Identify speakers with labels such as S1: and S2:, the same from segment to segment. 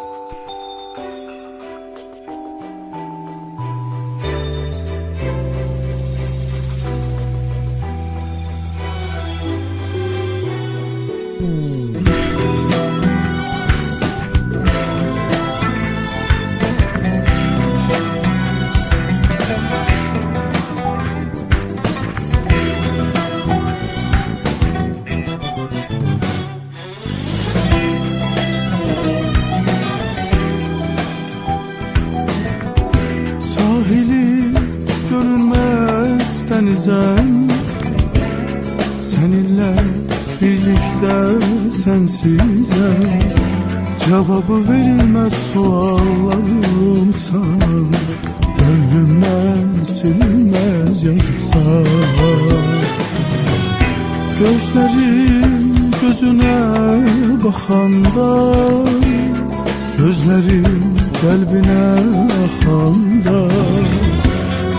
S1: Thank you. Denizen Seninle birlikte sensize. Cevabı verilmez suallarım sana. Ömrümden silinmez yazıksa Gözlerim gözüne bakanda Gözlerim kalbine akanda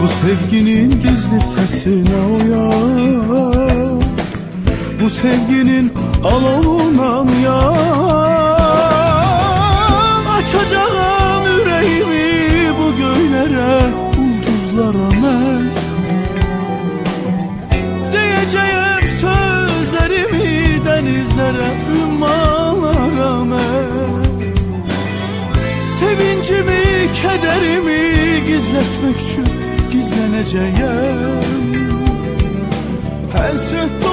S1: Bu sevginin gizli sesine uyan Bu sevginin alovuna yan Açacağım yüreğimi bu göylere Ulduzlara ben. Diyeceğim sözlerimi denizlere Ümmalara ben. Sevincimi, kederimi gizletmek için gizleneceğim. Hasret dolu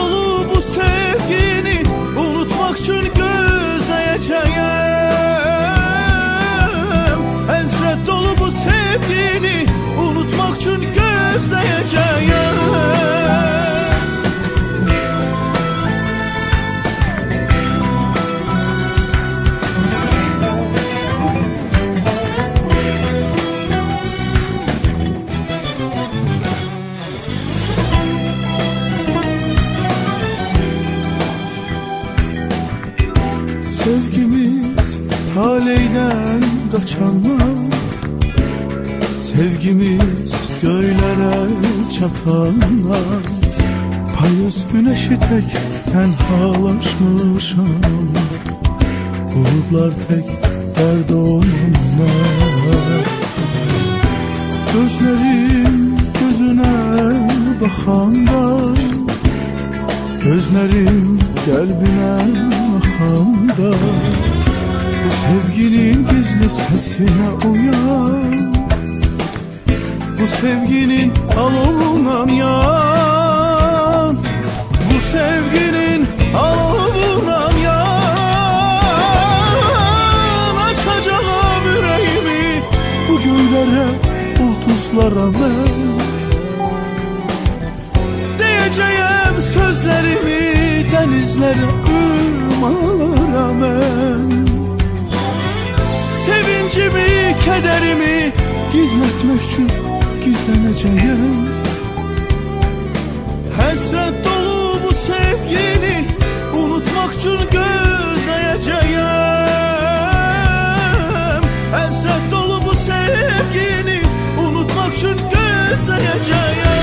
S1: Taleyden kaçanlar Sevgimiz göylere çatanlar Payız güneşi tek tenhalaşmışam Bulutlar tek dert olanlar Gözlerim gözüne bakanda Gözlerim kalbine akanda Bu sevginin gizli sesine uyan. Bu sevginin alovuna yan. Bu sevginin alovuna yan. Açacağım yüreğimi bu göllere, ulduzlara ben. Diyeceğim sözlerimi denizlere ırmalara ben sevincimi, kederimi Gizletmek için gizleneceğim. Hesret dolu bu sevgini Unutmak için gözleyeceğim. Hesret dolu bu sevgini Unutmak için gözleyeceğim.